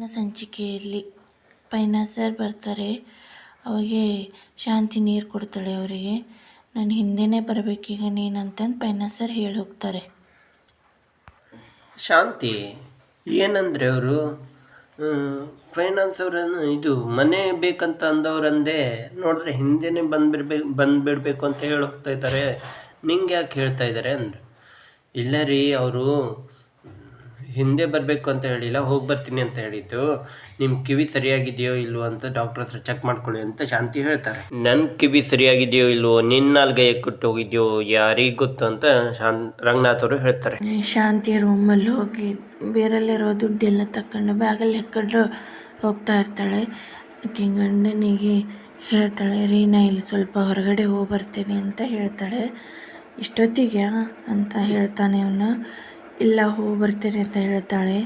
ಇನ್ನು ಸಂಚಿಕೆಯಲ್ಲಿ ಪೈನಾ ಸರ್ ಬರ್ತಾರೆ. ಅವಾಗೆ ಶಾಂತಿ ನೀರು ಕೊಡ್ತಾಳೆ ಅವರಿಗೆ. ನಾನು ಹಿಂದೆನೇ ಬರಬೇಕೀಗ ನೀನಂತಂದು ಪೈನಾ ಸರ್ ಹೇಳಿ ಹೋಗ್ತಾರೆ. ಶಾಂತಿ, ಏನಂದ್ರೆ ಅವರು ಫೈನಾನ್ಸ್ ಅವರನ್ನು ಇದು ಮನೆ ಬೇಕಂತ ಅಂದವರಂದೇ ನೋಡಿದ್ರೆ ಹಿಂದೆನೇ ಬಂದ್ಬಿಡ್ಬೇಕು ಬಂದುಬಿಡ್ಬೇಕು ಅಂತ ಹೇಳಿ ಹೋಗ್ತಾ ಇದ್ದಾರೆ. ನಿಂಗೆ ಯಾಕೆ ಹೇಳ್ತಾ ಇದ್ದಾರೆ ಅಂದ್ರೆ. ಇಲ್ಲ ರೀ, ಅವರು ಹಿಂದೆ ಬರಬೇಕು ಅಂತ ಹೇಳಿಲ್ಲ, ಹೋಗಿ ಬರ್ತೀನಿ ಅಂತ ಹೇಳಿದ್ದು. ನಿಮ್ಮ ಕಿವಿ ಸರಿಯಾಗಿದೆಯೋ ಇಲ್ವೋ ಅಂತ ಡಾಕ್ಟರ್ ಹತ್ರ ಚೆಕ್ ಮಾಡ್ಕೊಳ್ಳಿ ಅಂತ ಶಾಂತಿ ಹೇಳ್ತಾರೆ. ನನ್ನ ಕಿವಿ ಸರಿಯಾಗಿದೆಯೋ ಇಲ್ವೋ ನಿನ್ನ ನಾಲ್ಗೆ ಕೊಟ್ಟು ಹೋಗಿದ್ಯೋ ಯಾರಿಗೆ ಗೊತ್ತು ಅಂತ ಶಾನ್, ರಂಗನಾಥ್ ಅವರು ಹೇಳ್ತಾರೆ. ಶಾಂತಿ ರೂಮಲ್ಲಿ ಹೋಗಿ ಬೇರೆಲ್ಲಿರೋ ದುಡ್ಡೆಲ್ಲ ತಕೊಂಡು ಬ್ಯಾಗಲ್ಲಿ ಹಾಕೊಂಡು ಹೋಗ್ತಾ ಇರ್ತಾಳೆ. ಗಂಡನಿಗೆ ಹೇಳ್ತಾಳೆ ರೀ ನಾ ಇಲ್ಲಿ ಸ್ವಲ್ಪ ಹೊರಗಡೆ ಹೋಗಿ ಬರ್ತೇನೆ ಅಂತ ಹೇಳ್ತಾಳೆ. ಇಷ್ಟೊತ್ತಿಗೆ ಅಂತ ಹೇಳ್ತಾನೆ ಅವನು. ಇಲ್ಲ ಹೋಗಿ ಬರ್ತೀನಿ ಅಂತ ಹೇಳ್ತಾಳೆ.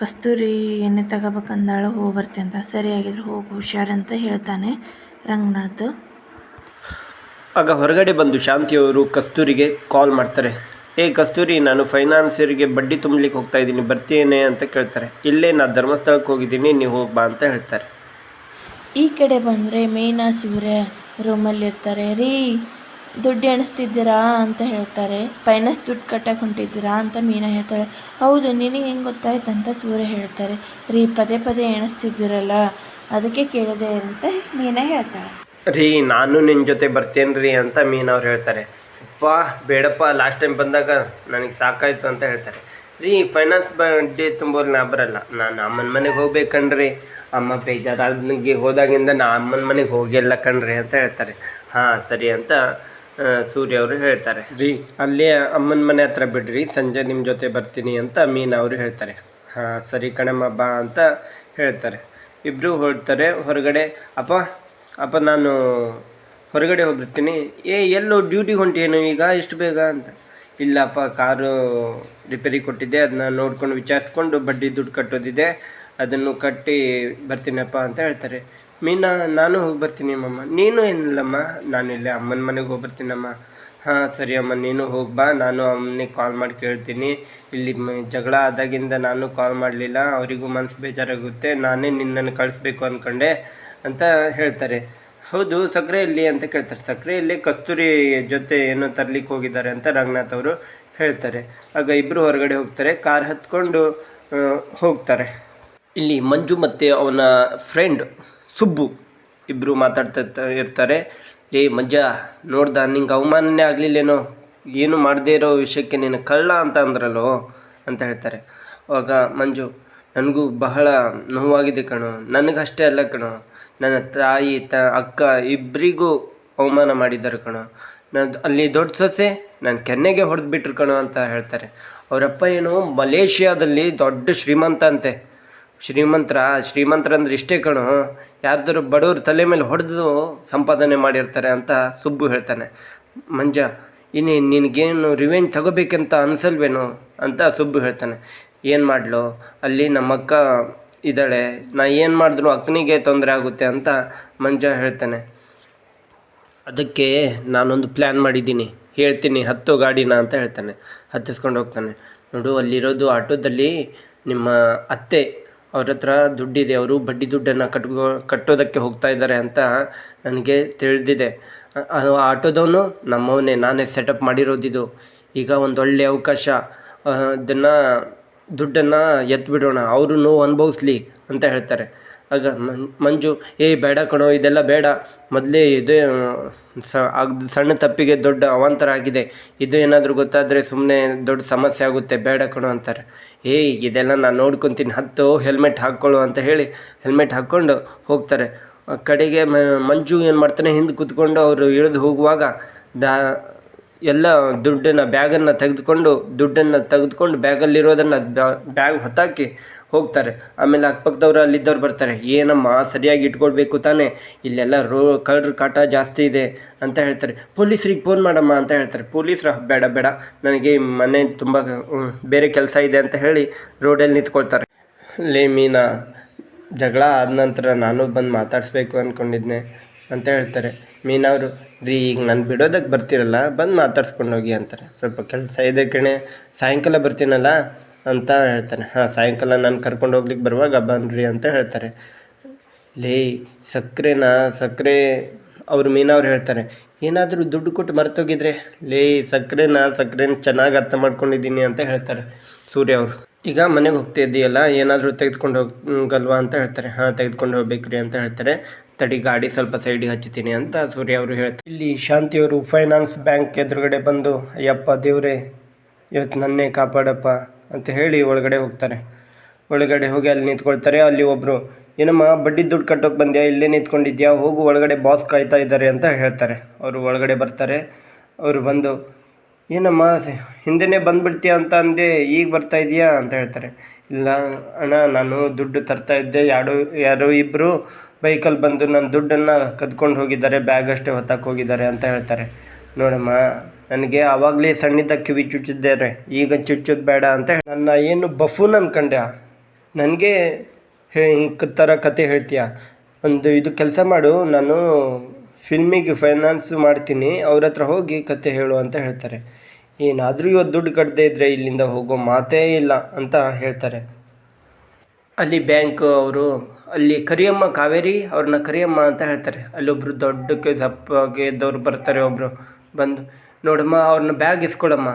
ಕಸ್ತೂರಿ ಎಣ್ಣೆ ತಗೋಬೇಕಂದಾಳು ಹೋಗಿ ಬರ್ತೀನಿ ಅಂತ. ಸರಿ ಹೋಗು ಹೋಗಿ ಹುಷಾರಂತ ಹೇಳ್ತಾನೆ ರಂಗನಾಥ್. ಆಗ ಹೊರಗಡೆ ಬಂದು ಶಾಂತಿಯವರು ಕಸ್ತೂರಿಗೆ ಕಾಲ್ ಮಾಡ್ತಾರೆ. ಏ ಕಸ್ತೂರಿ ನಾನು ಫೈನಾನ್ಸಿಯರಿಗೆ ಬಡ್ಡಿ ತುಂಬಲಿಕ್ಕೆ ಹೋಗ್ತಾ ಇದ್ದೀನಿ ಬರ್ತೀನಿ ಅಂತ ಕೇಳ್ತಾರೆ. ಇಲ್ಲೇ ನಾನು ಧರ್ಮಸ್ಥಳಕ್ಕೆ ಹೋಗಿದ್ದೀನಿ ನೀವು ಹೋಗಿ ಬಾ ಅಂತ ಹೇಳ್ತಾರೆ. ಈ ಕಡೆ ಬಂದರೆ ಮೇನಾ ಸೂರ್ಯ ರೂಮಲ್ಲಿರ್ತಾರೆ ರೀ ದುಡ್ಡು ಎಣಿಸ್ತಿದ್ದೀರಾ ಅಂತ ಹೇಳ್ತಾರೆ. ಫೈನಾನ್ಸ್ ದುಡ್ಡು ಕಟ್ಟಕ್ಕೆ ಹೊಂಟಿದ್ದೀರಾ ಅಂತ ಮೀನಾ ಹೇಳ್ತಾಳೆ. ಹೌದು, ನಿನಗೆ ಹೆಂಗೆ ಗೊತ್ತಾಯ್ತು ಅಂತ ಸೂರ್ಯ ಹೇಳ್ತಾರೆ. ರೀ, ಪದೇ ಪದೇ ಎಣಿಸ್ತಿದ್ದೀರಲ್ಲ, ಅದಕ್ಕೆ ಕೇಳಿದೆ ಅಂತ ಮೀನಾ ಹೇಳ್ತಾಳೆ. ರೀ, ನಾನು ನಿನ್ನ ಜೊತೆ ಬರ್ತೇನೆ ರೀ ಅಂತ ಮೀನಾ ಅವ್ರು ಹೇಳ್ತಾರೆ. ಅಪ್ಪ, ಬೇಡಪ್ಪ ಲಾಸ್ಟ್ ಟೈಮ್ ಬಂದಾಗ ನನಗೆ ಸಾಕಾಯ್ತು ಅಂತ ಹೇಳ್ತಾರೆ. ರೀ ಫೈನಾನ್ಸ್ ಬಡ್ಡಿ ತುಂಬೋರು ನಾ ಬರಲ್ಲ. ನಾನು ಅಮ್ಮನ ಮನೆಗೆ ಹೋಗ್ಬೇಕಣ್ರಿ ಅಮ್ಮ ಬೇಜಾರಾದ ಹೋದಾಗಿಂದ ನಾ ಅಮ್ಮನ ಮನೆಗೆ ಹೋಗಿಲ್ಲ ಕಣ್ರಿ ಅಂತ ಹೇಳ್ತಾರೆ. ಹಾಂ, ಸರಿ ಅಂತ ಸೂರ್ಯ ಅವರು ಹೇಳ್ತಾರೆ. ರೀ, ಅಲ್ಲಿ ಅಮ್ಮನ ಮನೆ ಹತ್ರ ಬಿಡ್ರಿ, ಸಂಜೆ ನಿಮ್ಮ ಜೊತೆ ಬರ್ತೀನಿ ಅಂತ ಮೀನಾ ಅವರು ಹೇಳ್ತಾರೆ. ಹಾಂ, ಸರಿ ಕಣಮ್ಮ, ಬಾ ಅಂತ ಹೇಳ್ತಾರೆ. ಇಬ್ಬರು ಹೊರಡ್ತಾರೆ, ಹೊರಗಡೆ, ಅಪ್ಪ ಅಪ್ಪ ನಾನು ಹೊರಗಡೆ ಹೋಗ್ಬಿಡ್ತೀನಿ. ಏ, ಎಲ್ಲೋ ಡ್ಯೂಟಿಗೆ ಹೊಂಟೇನು ಈಗ ಇಷ್ಟು ಬೇಗ ಅಂತ. ಇಲ್ಲಪ್ಪ, ಕಾರು ರಿಪೇರಿ ಕೊಟ್ಟಿದ್ದೆ ಅದನ್ನ ನೋಡ್ಕೊಂಡು ವಿಚಾರಿಸ್ಕೊಂಡು ಬಡ್ಡಿ ದುಡ್ಡು ಕಟ್ಟೋದಿದೆ, ಅದನ್ನು ಕಟ್ಟಿ ಬರ್ತೀನಪ್ಪ ಅಂತ ಹೇಳ್ತಾರೆ. ಮೀನಾ, ನಾನು ಹೋಗಿ ಬರ್ತೀನಿ ಮಮ್ಮ ನೀನು ಏನಿಲ್ಲಮ್ಮ? ನಾನು ಇಲ್ಲೇ ಅಮ್ಮನ ಮನೆಗೆ ಹೋಗಿ ಬರ್ತೀನಮ್ಮ ಹಾಂ, ಸರಿ ಅಮ್ಮ, ನೀನು ಹೋಗಿ ಬಾ. ನಾನು ಅಮ್ಮನಿಗೆ ಕಾಲ್ ಮಾಡಿ ಕೇಳ್ತೀನಿ. ಇಲ್ಲಿ ಜಗಳ ಆದಾಗಿಂದ ನಾನು ಕಾಲ್ ಮಾಡಲಿಲ್ಲ. ಅವರಿಗೂ ಮನಸ್ಸು ಬೇಜಾರಾಗುತ್ತೆ. ನಾನೇ ನಿನ್ನನ್ನು ಕಳಿಸ್ಬೇಕು ಅಂದ್ಕೊಂಡೆ ಅಂತ ಹೇಳ್ತಾರೆ. ಹೌದು ಸಕ್ಕರೆ ಇಲ್ಲಿ ಅಂತ ಕೇಳ್ತಾರೆ. ಸಕ್ಕರೆ ಇಲ್ಲಿ ಕಸ್ತೂರಿ ಜೊತೆ ಏನೋ ತರ್ಲಿಕ್ಕೆ ಹೋಗಿದ್ದಾರೆ ಅಂತ ರಂಗನಾಥ್ ಅವರು ಹೇಳ್ತಾರೆ. ಆಗ ಇಬ್ಬರು ಹೊರಗಡೆ ಹೋಗ್ತಾರೆ. ಕಾರ್ ಹತ್ಕೊಂಡು ಹೋಗ್ತಾರೆ. ಇಲ್ಲಿ ಮಂಜು ಮತ್ತು ಅವನ ಫ್ರೆಂಡ್ ಸುಬ್ಬು ಇಬ್ಬರು ಮಾತಾಡ್ತಾ ಇರ್ತಾರೆ. ಏ ಮಜ್ಜ ನೋಡ್ದ, ನಿಂಗೆ ಅವಮಾನನೇ ಆಗಲಿಲ್ಲೇನೋ? ಏನು ಮಾಡದೇ ಇರೋ ವಿಷಯಕ್ಕೆ ನೀನು ಕಳ್ಳ ಅಂತ ಅಂದ್ರಲ್ಲೋ? ಅಂತ ಹೇಳ್ತಾರೆ. ಅವಾಗ ಮಂಜು, ನನಗೂ ಬಹಳ ನೋವಾಗಿದೆ ಕಣೋ. ನನಗಷ್ಟೇ ಅಲ್ಲ ಕಣೋ. ನನ್ನ ತಾಯಿ, ತ, ಅಕ್ಕ ಇಬ್ಬರಿಗೂ ಅವಮಾನ ಮಾಡಿದ್ದಾರೆ ಕಣೋ. ನಾನು, ಅಲ್ಲಿ ದೊಡ್ಡ ಸೊಸೆ, ನಾನು ಕೆನ್ನೆಗೆ ಹೊಡೆದ್ಬಿಟ್ರು ಕಣೋ ಅಂತ ಹೇಳ್ತಾರೆ. ಅವರಪ್ಪ ಏನು ಮಲೇಷ್ಯಾದಲ್ಲಿ ದೊಡ್ಡ ಶ್ರೀಮಂತ ಅಂತೆ. ಶ್ರೀಮಂತರ ಅಂದ್ರೆ ಇಷ್ಟೇ ಕಣೋ. ಯಾರ್ದಾರು ಬಡವ್ರ ತಲೆ ಮೇಲೆ ಹೊಡೆದು ಸಂಪಾದನೆ ಮಾಡಿರ್ತಾರೆ ಅಂತ ಸುಬ್ಬು ಹೇಳ್ತಾನೆ. ಮಂಜ, ಇನ್ನೇ ನಿನಗೇನು ರಿವೆಂಜ್ ತಗೋಬೇಕಂತ ಅನಿಸಲ್ವೇನೋ ಅಂತ ಸುಬ್ಬು ಹೇಳ್ತಾನೆ. ಏನು ಮಾಡಲು? ಅಲ್ಲಿ ನಮ್ಮಕ್ಕ ಇದ್ದಾಳೆ. ನಾ ಏನು ಮಾಡಿದ್ರು ಅಕ್ಕನಿಗೆ ತೊಂದರೆ ಆಗುತ್ತೆ ಅಂತ ಮಂಜ ಹೇಳ್ತಾನೆ. ಅದಕ್ಕೆ ನಾನೊಂದು ಪ್ಲ್ಯಾನ್ ಮಾಡಿದ್ದೀನಿ. ಹೇಳ್ತೀನಿ, ಹತ್ತು ಗಾಡಿನ ಅಂತ ಹೇಳ್ತಾನೆ. ಹತ್ತಿಸ್ಕೊಂಡು ಹೋಗ್ತಾನೆ. ನೋಡು, ಅಲ್ಲಿರೋದು ಆಟೋದಲ್ಲಿ ನಿಮ್ಮ ಅತ್ತೆ ಅವ್ರ ಹತ್ರ ದುಡ್ಡಿದೆ, ಅವರು ಬಡ್ಡಿ ದುಡ್ಡನ್ನು ಕಟ್ಕೋ, ಕಟ್ಟೋದಕ್ಕೆ ಹೋಗ್ತಾ ಇದ್ದಾರೆ ಅಂತ ನನಗೆ ತಿಳಿದಿದೆ. ಆಟೋದವನು ನಮ್ಮವನೇ, ನಾನೇ ಸೆಟಪ್ ಮಾಡಿರೋದಿದು. ಈಗ ಒಂದು ಒಳ್ಳೆಯ ಅವಕಾಶ ಅದನ್ನು ದುಡ್ಡನ್ನು ಎತ್ಬಿಡೋಣ. ಅವರು ನೋವು ಅನುಭವಿಸ್ಲಿ. ಅಂತ ಹೇಳ್ತಾರೆ. ಆಗ ಮಂಜು, ಏ, ಬೇಡ ಕಣೋ, ಇದೆಲ್ಲ ಬೇಡ. ಮೊದಲೇ ಇದು ಸ ಸಣ್ಣ ತಪ್ಪಿಗೆ ದೊಡ್ಡ ಅವಾಂತರ ಆಗಿದೆ ಇದು ಏನಾದರೂ ಗೊತ್ತಾದರೆ ಸುಮ್ಮನೆ ದೊಡ್ಡ ಸಮಸ್ಯೆ ಆಗುತ್ತೆ, ಬೇಡ ಕಣೋ ಅಂತಾರೆ. ಏಯ್ ಇದೆಲ್ಲ ನಾನು ನೋಡ್ಕೊತೀನಿ. ಹತ್ತು, ಹೆಲ್ಮೆಟ್ ಹಾಕ್ಕೊಳ್ಳು ಅಂತ ಹೇಳಿ ಹೆಲ್ಮೆಟ್ ಹಾಕ್ಕೊಂಡು ಹೋಗ್ತಾರೆ. ಕಡೆಗೆ ಮಂಜು ಏನು ಮಾಡ್ತಾನೆ, ಹಿಂದೆ ಕೂತ್ಕೊಂಡು ಅವರು ಇಳಿದು ಹೋಗುವಾಗ ದಾ ಎಲ್ಲ ದುಡ್ಡನ್ನು ಬ್ಯಾಗನ್ನು ತೆಗೆದುಕೊಂಡು, ದುಡ್ಡನ್ನು ತೆಗೆದುಕೊಂಡು ಬ್ಯಾಗಲ್ಲಿರೋದನ್ನು ಬ್ಯಾಗ್ ಹೊತ್ತಾಕಿ ಹೋಗ್ತಾರೆ. ಆಮೇಲೆ ಅಕ್ಕಪಕ್ಕದವ್ರು ಅಲ್ಲಿದ್ದವ್ರು ಬರ್ತಾರೆ. ಏನಮ್ಮ, ಸರಿಯಾಗಿ ಇಟ್ಕೊಳ್ಬೇಕು ತಾನೇ? ಇಲ್ಲೆಲ್ಲ ರೋ, ಕಳ್ಳರ ಕಾಟ ಜಾಸ್ತಿ ಇದೆ ಅಂತ ಹೇಳ್ತಾರೆ. ಪೊಲೀಸ್ರಿಗೆ ಫೋನ್ ಮಾಡಮ್ಮ ಅಂತ ಹೇಳ್ತಾರೆ. ಪೊಲೀಸ್ರು, ಬೇಡ ಬೇಡ. ನನಗೆ ಮನೆ ತುಂಬ ಬೇರೆ ಕೆಲಸ ಇದೆ ಅಂತ ಹೇಳಿ ರೋಡಲ್ಲಿ ನಿಂತ್ಕೊಳ್ತಾರೆ. ಲೇ ಮೀನಾ, ಜಗಳ ಆದ ನಂತರ ನಾನು ಬಂದು ಮಾತಾಡಿಸ್ಬೇಕು ಅಂದ್ಕೊಂಡಿದ್ದೆ ಅಂತ ಹೇಳ್ತಾರೆ. ಮೀನವರು ರೀ, ಈಗ ನಾನು ಬಿಡೋದಕ್ಕೆ ಬರ್ತೀರಲ್ಲ, ಬಂದು ಮಾತಾಡ್ಸ್ಕೊಂಡು ಹೋಗಿ ಅಂತಾರೆ. ಸ್ವಲ್ಪ ಕೆಲಸ ಇದೆ ಕಣೆ, ಸಾಯಂಕಾಲ ಬರ್ತೀನಲ್ಲ ಅಂತ ಹೇಳ್ತಾನೆ. ಹಾಂ, ಸಾಯಂಕಾಲ ನಾನು ಕರ್ಕೊಂಡು ಹೋಗ್ಲಿಕ್ಕೆ ಬರುವಾಗ ಬನ್ನಿರಿ ಅಂತ ಹೇಳ್ತಾರೆ. ಲೇ ಸಕ್ಕರೆನ ಸಕ್ಕರೆ ಅವರು ಮೀನವ್ರು ಹೇಳ್ತಾರೆ. ಏನಾದರೂ ದುಡ್ಡು ಕೊಟ್ಟು ಮರ್ತೋಗಿದ್ರೆ? ಲೇ ಸಕ್ಕರೆನ ಸಕ್ಕರೆನ ಚೆನ್ನಾಗಿ ಅರ್ಥ ಮಾಡ್ಕೊಂಡಿದ್ದೀನಿ ಅಂತ ಹೇಳ್ತಾರೆ ಸೂರ್ಯ ಅವರು. ಈಗ ಮನೆಗೆ ಹೋಗ್ತಾ ಇದ್ದೀಯಲ್ಲ, ಏನಾದರೂ ತೆಗೆದುಕೊಂಡು ಹೋಗಲ್ವಾ ಅಂತ ಹೇಳ್ತಾರೆ. ಹಾಂ, ತೆಗೆದುಕೊಂಡು ಹೋಗ್ಬೇಕ್ರಿ ಅಂತ ಹೇಳ್ತಾರೆ. ತಡಿ ಗಾಡಿ ಸ್ವಲ್ಪ ಸೈಡಿಗೆ ಹಚ್ಚುತ್ತೀನಿ ಅಂತ ಸೂರ್ಯ ಅವರು ಹೇಳ್ತಾರೆ ಇಲ್ಲಿ ಶಾಂತಿಯವರು ಫೈನಾನ್ಸ್ ಬ್ಯಾಂಕ್ ಎದುರುಗಡೆ ಬಂದು, ಅಯ್ಯಪ್ಪ ದೇವ್ರೆ, ಇವತ್ತು ನನ್ನೇ ಕಾಪಾಡಪ್ಪ ಅಂತ ಹೇಳಿ ಒಳಗಡೆ ಹೋಗ್ತಾರೆ. ಒಳಗಡೆ ಹೋಗಿ ಅಲ್ಲಿ ನಿಂತ್ಕೊಳ್ತಾರೆ. ಅಲ್ಲಿ ಒಬ್ಬರು ಏನಮ್ಮ, ಬಡ್ಡಿ ದುಡ್ಡು ಕಟ್ಟೋಕೆ ಬಂದ್ಯಾ? ಇಲ್ಲೇ ನಿಂತ್ಕೊಂಡಿದ್ಯಾ? ಹೋಗು, ಒಳಗಡೆ ಬಾಸ್ ಕಾಯ್ತಾ ಇದ್ದಾರೆ ಅಂತ ಹೇಳ್ತಾರೆ. ಅವರು ಒಳಗಡೆ ಬರ್ತಾರೆ. ಅವರು ಬಂದು, ಏನಮ್ಮ, ಹಿಂದೆನೇ ಬಂದುಬಿಡ್ತೀಯ? ಅಂತ ಅಂದೆ, ಈಗ ಬರ್ತಾ ಇದೀಯಾ? ಅಂತ ಹೇಳ್ತಾರೆ. ಇಲ್ಲ ಅಣ್ಣ, ನಾನು ದುಡ್ಡು ತರ್ತಾ ಇದ್ದೆ. ಯಾರೋ ಯಾರೋ ಇಬ್ಬರು ಬೈಕಲ್ಲಿ ಬಂದು ನನ್ನ ದುಡ್ಡನ್ನು ಕದ್ಕೊಂಡು ಹೋಗಿದ್ದಾರೆ. ಬ್ಯಾಗ್ ಅಷ್ಟೇ ಹೊತ್ತಕ್ಕೆ ಹೋಗಿದ್ದಾರೆ ಅಂತ ಹೇಳ್ತಾರೆ. ನೋಡಮ್ಮ, ನನಗೆ ಆವಾಗಲೇ ಸಣ್ಣಿದ್ದ ಕಿವಿ ಚುಚ್ಚಿದ್ದಾರೆ. ಈಗ ಚುಚ್ಚೋದು ಬೇಡ ಅಂತ ನನ್ನ ಏನು ಬಫೂನ್ ಅನ್ಕಂಡ ನನಗೆ ಹೇ ಥರ ಕತೆ ಹೇಳ್ತೀಯ? ಒಂದು ಇದು ಕೆಲಸ ಮಾಡು. ನಾನು ಫಿಲ್ಮಿಗೆ ಫೈನಾನ್ಸ್ ಮಾಡ್ತೀನಿ. ಅವ್ರ ಹತ್ರ ಹೋಗಿ ಕತೆ ಹೇಳು ಅಂತ ಹೇಳ್ತಾರೆ. ಏನಾದರೂ ಇವತ್ತು ದುಡ್ಡು ಕಟ್ಟದೇ ಇದ್ದರೆ ಇಲ್ಲಿಂದ ಹೋಗೋ ಮಾತೇ ಇಲ್ಲ ಅಂತ ಹೇಳ್ತಾರೆ. ಅಲ್ಲಿ ಬ್ಯಾಂಕ್ ಅವರು, ಅಲ್ಲಿ ಕರಿಯಮ್ಮ ಕಾವೇರಿ ಅವ್ರನ್ನ ಕರಿಯಮ್ಮ ಅಂತ ಹೇಳ್ತಾರೆ. ಅಲ್ಲೊಬ್ರು ದೊಡ್ಡಕ್ಕೆ ದಪ್ಪಗೆ ಇದ್ದವ್ರು ಬರ್ತಾರೆ ಒಬ್ಬರು ಬಂದು, ನೋಡಮ್ಮ, ಅವ್ರನ್ನ ಬ್ಯಾಗ್ ಇಸ್ಕೊಳಮ್ಮ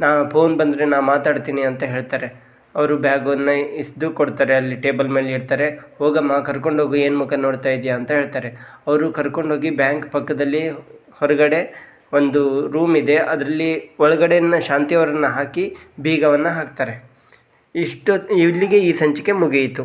ನಾ ಫೋನ್ ಬಂದರೆ ನಾ ಮಾತಾಡ್ತೀನಿ ಅಂತ ಹೇಳ್ತಾರೆ. ಅವರು ಬ್ಯಾಗನ್ನು ಇಸ್ದು ಕೊಡ್ತಾರೆ, ಅಲ್ಲಿ ಟೇಬಲ್ ಮೇಲೆ ಇಡ್ತಾರೆ. ಹೋಗಮ್ಮ, ಕರ್ಕೊಂಡೋಗು, ಏನು ಮುಖ ನೋಡ್ತಾ ಇದೆಯಾ ಅಂತ ಹೇಳ್ತಾರೆ. ಅವರು ಕರ್ಕೊಂಡೋಗಿ ಬ್ಯಾಂಕ್ ಪಕ್ಕದಲ್ಲಿ ಹೊರಗಡೆ ಒಂದು ರೂಮ್ ಇದೆ. ಅದರಲ್ಲಿ ಒಳಗಡೆನ ಶಾಂತಿಯವರನ್ನು ಹಾಕಿ ಬೀಗವನ್ನು ಹಾಕ್ತಾರೆ. ಇಷ್ಟು ಇಲ್ಲಿಗೆ ಈ ಸಂಚಿಕೆ ಮುಗಿಯಿತು.